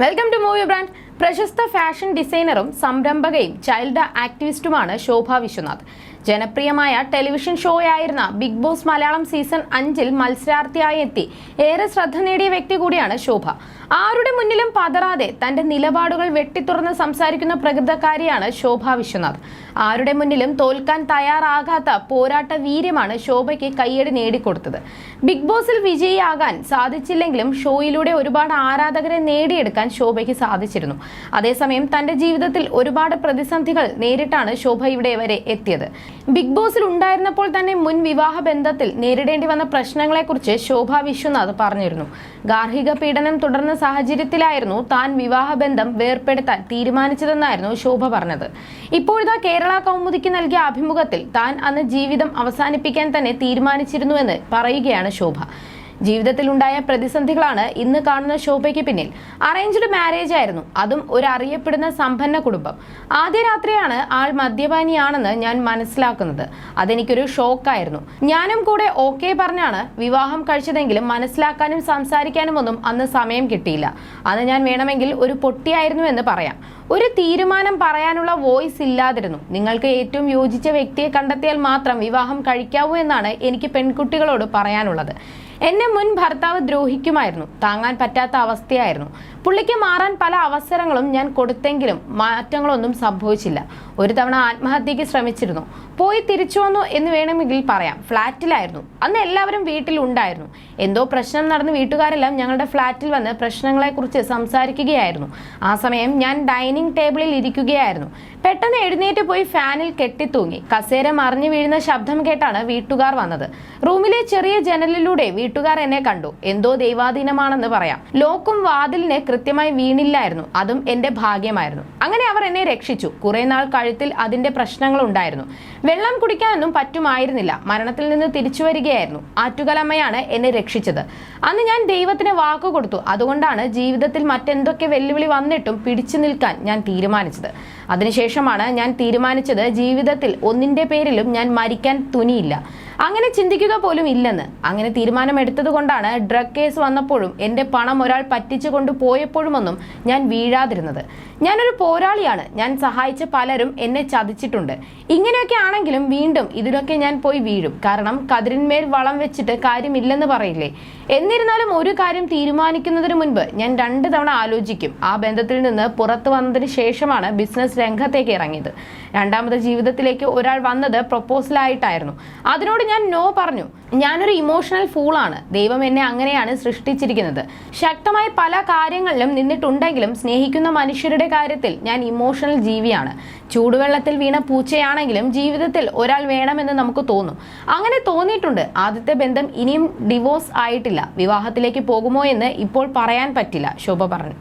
Welcome to movie brand പ്രശസ്ത fashion ഡിസൈനറും സംരംഭകയും ചൈൽഡ് ആക്ടിവിസ്റ്റുമാണ് ശോഭ വിശ്വനാഥ്. ജനപ്രിയമായ ടെലിവിഷൻ ഷോ ഷോയായിരുന്ന ബിഗ് ബോസ് മലയാളം സീസൺ അഞ്ചിൽ മത്സരാർത്ഥിയായി എത്തി. ഏറെ ശ്രദ്ധ നേടിയ വ്യക്തി കൂടിയാണ് ശോഭ. ആരുടെ മുന്നിലും പതറാതെ തന്റെ നിലപാടുകൾ വെട്ടിത്തുറന്ന് സംസാരിക്കുന്ന പ്രകൃതക്കാരിയാണ് ശോഭ വിശ്വനാഥ്. ആരുടെ മുന്നിലും തോൽക്കാൻ തയ്യാറാകാത്ത പോരാട്ട വീര്യമാണ് ശോഭയ്ക്ക് കയ്യടി നേടിക്കൊടുത്തത്. ബിഗ് ബോസിൽ വിജയിയാകാൻ സാധിച്ചില്ലെങ്കിലും ഷോയിലൂടെ ഒരുപാട് ആരാധകരെ നേടിയെടുക്കാൻ ശോഭയ്ക്ക് സാധിച്ചിരുന്നു. അതേസമയം തന്റെ ജീവിതത്തിൽ ഒരുപാട് പ്രതിസന്ധികൾ നേരിട്ടാണ് ശോഭ ഇവിടെ വരെ എത്തിയത്. ബിഗ് ബോസിൽ ഉണ്ടായിരുന്നപ്പോൾ തന്നെ മുൻ വിവാഹ ബന്ധത്തിൽ നേരിടേണ്ടി വന്ന പ്രശ്നങ്ങളെക്കുറിച്ച് ശോഭ വിശ്വനാഥ് പറഞ്ഞിരുന്നു. ഗാർഹിക പീഡനം തുടർന്ന സാഹചര്യത്തിലായിരുന്നു താൻ വിവാഹ ബന്ധം വേർപ്പെടുത്താൻ തീരുമാനിച്ചതെന്നായിരുന്നു ശോഭ പറഞ്ഞത്. ഇപ്പോഴിതാ കേരള കൗമുദിക്ക് നൽകിയ അഭിമുഖത്തിൽ താൻ അന്ന് ജീവിതം അവസാനിപ്പിക്കാൻ തന്നെ തീരുമാനിച്ചിരുന്നുവെന്ന് പറയുകയാണ് ശോഭ. ജീവിതത്തിലുണ്ടായ പ്രതിസന്ധികളാണ് ഇന്ന് കാണുന്ന ശോഭയ്ക്ക് പിന്നിൽ. അറേഞ്ച്ഡ് മാരേജ് ആയിരുന്നു. അതും ഒരു അറിയപ്പെടുന്ന സമ്പന്ന കുടുംബം. ആദ്യ രാത്രിയാണ് ആൾ മദ്യപാനിയാണെന്ന് ഞാൻ മനസ്സിലാക്കുന്നത്. അതെനിക്കൊരു ഷോക്കായിരുന്നു. ഞാനും കൂടെ ഓക്കെ പറഞ്ഞാണ് വിവാഹം കഴിച്ചതെങ്കിലും മനസ്സിലാക്കാനും സംസാരിക്കാനും ഒന്നും അന്ന് സമയം കിട്ടിയില്ല. അന്ന് ഞാൻ വേണമെങ്കിൽ ഒരു പൊട്ടിയായിരുന്നു എന്ന് പറയാം. ഒരു തീരുമാനം പറയാനുള്ള വോയിസ് ഇല്ലാതിരുന്നു. നിങ്ങൾക്ക് ഏറ്റവും യോജിച്ച വ്യക്തിയെ കണ്ടെത്തിയാൽ മാത്രം വിവാഹം കഴിക്കാവൂ എന്നാണ് എനിക്ക് പെൺകുട്ടികളോട് പറയാനുള്ളത്. എന്നെ മുൻ ഭർത്താവ് ദ്രോഹിക്കുമായിരുന്നു. താങ്ങാൻ പറ്റാത്ത അവസ്ഥയായിരുന്നു. പുള്ളിക്ക് മാറാൻ പല അവസരങ്ങളും ഞാൻ കൊടുത്തെങ്കിലും മാറ്റങ്ങളൊന്നും സംഭവിച്ചില്ല. ഒരു തവണ ആത്മഹത്യക്ക് ശ്രമിച്ചിരുന്നു. പോയി തിരിച്ചു വന്നു എന്ന് വേണമെങ്കിൽ പറയാം. ഫ്ലാറ്റിലായിരുന്നു. അന്ന് എല്ലാവരും വീട്ടിലുണ്ടായിരുന്നു. എന്തോ പ്രശ്നം നടന്ന് വീട്ടുകാരെല്ലാം ഞങ്ങളുടെ ഫ്ലാറ്റിൽ വന്ന് പ്രശ്നങ്ങളെക്കുറിച്ച് സംസാരിക്കുകയായിരുന്നു. ആ സമയം ഞാൻ ഡൈനിങ് ടേബിളിൽ ഇരിക്കുകയായിരുന്നു. പെട്ടെന്ന് എഴുന്നേറ്റ് പോയി ഫാനിൽ കെട്ടിത്തൂങ്ങി. കസേര മറിഞ്ഞു വീഴുന്ന ശബ്ദം കേട്ടാണ് വീട്ടുകാർ വന്നത്. റൂമിലെ ചെറിയ ജനലിലൂടെ വീട്ടുകാർ എന്നെ കണ്ടു. എന്തോ ദൈവാധീനമാണെന്ന് പറയാം. ലോക്കും വാതിലിന് കൃത്യമായി വീണില്ലായിരുന്നു. അതും എന്റെ ഭാഗ്യമായിരുന്നു. അങ്ങനെ അവർ എന്നെ രക്ഷിച്ചു. കുറെ നാൾ കഴുത്തിൽ അതിന്റെ പ്രശ്നങ്ങൾ ഉണ്ടായിരുന്നു വെള്ളം കുടിക്കാനൊന്നും പറ്റുമായിരുന്നില്ല. മരണത്തിൽ നിന്ന് തിരിച്ചു വരികയായിരുന്നു. ആറ്റുകലമ്മയാണ് എന്നെ രക്ഷിച്ചത്. അന്ന് ഞാൻ ദൈവത്തിന് വാക്ക് കൊടുത്തു. അതുകൊണ്ടാണ് ജീവിതത്തിൽ മറ്റെന്തൊക്കെ വെല്ലുവിളി വന്നിട്ടും പിടിച്ചു നിൽക്കാൻ ഞാൻ തീരുമാനിച്ചത്. അതിനുശേഷമാണ് ഞാൻ തീരുമാനിച്ചത് ജീവിതത്തിൽ ഒന്നിന്റെ പേരിലും ഞാൻ മരിക്കാൻ തുനിയില്ല. അങ്ങനെ ചിന്തിക്കുക പോലും ഇല്ലെന്ന്. അങ്ങനെ തീരുമാനമെടുത്തത് കൊണ്ടാണ് ഡ്രഗ് കേസ് വന്നപ്പോഴും എന്റെ പണം ഒരാൾ പറ്റിച്ചു കൊണ്ട് പോയപ്പോഴുമൊന്നും ഞാൻ വീഴാതിരുന്നത്. ഞാനൊരു പോരാളിയാണ്. ഞാൻ സഹായിച്ച പലരും എന്നെ ചതിച്ചിട്ടുണ്ട്. ഇങ്ങനെയൊക്കെ ആണെങ്കിലും വീണ്ടും ഇതിലൊക്കെ ഞാൻ പോയി വീഴും. കാരണം കതിരിന്മേൽ വളം വെച്ചിട്ട് കാര്യമില്ലെന്ന് പറയില്ലേ? എന്നിരുന്നാലും ഒരു കാര്യം തീരുമാനിക്കുന്നതിന് മുൻപ് ഞാൻ രണ്ട് തവണ ആലോചിക്കും. ആ ബന്ധത്തിൽ നിന്ന് പുറത്തു വന്നതിന് ശേഷമാണ് ബിസിനസ് രംഗത്തേക്ക് ഇറങ്ങിയത്. രണ്ടാമത് ജീവിതത്തിലേക്ക് ഒരാൾ വന്നത് പ്രൊപ്പോസലായിട്ടായിരുന്നു. അതിനോട് ഞാൻ നോ പറഞ്ഞു. ഞാനൊരു ഇമോഷണൽ ഫൂളാണ് ദൈവം എന്നെ അങ്ങനെയാണ് സൃഷ്ടിച്ചിരിക്കുന്നത്. ശക്തമായ പല കാര്യങ്ങളിലും നിന്നിട്ടുണ്ടെങ്കിലും സ്നേഹിക്കുന്ന മനുഷ്യരുടെ കാര്യത്തിൽ ഞാൻ ഇമോഷണൽ ജീവിയാണ്. ചൂടുവെള്ളത്തിൽ വീണ പൂച്ചയാണെങ്കിലും ജീവിതത്തിൽ ഒരാൾ വേണമെന്ന് നമുക്ക് തോന്നും. അങ്ങനെ തോന്നിയിട്ടുണ്ട്. ആദ്യത്തെ ബന്ധം ഇനിയും ഡിവോഴ്സ് ആയിട്ടില്ല. വിവാഹത്തിലേക്ക് പോകുമോ എന്ന് ഇപ്പോൾ പറയാൻ പറ്റില്ല. ശോഭ പറഞ്ഞു.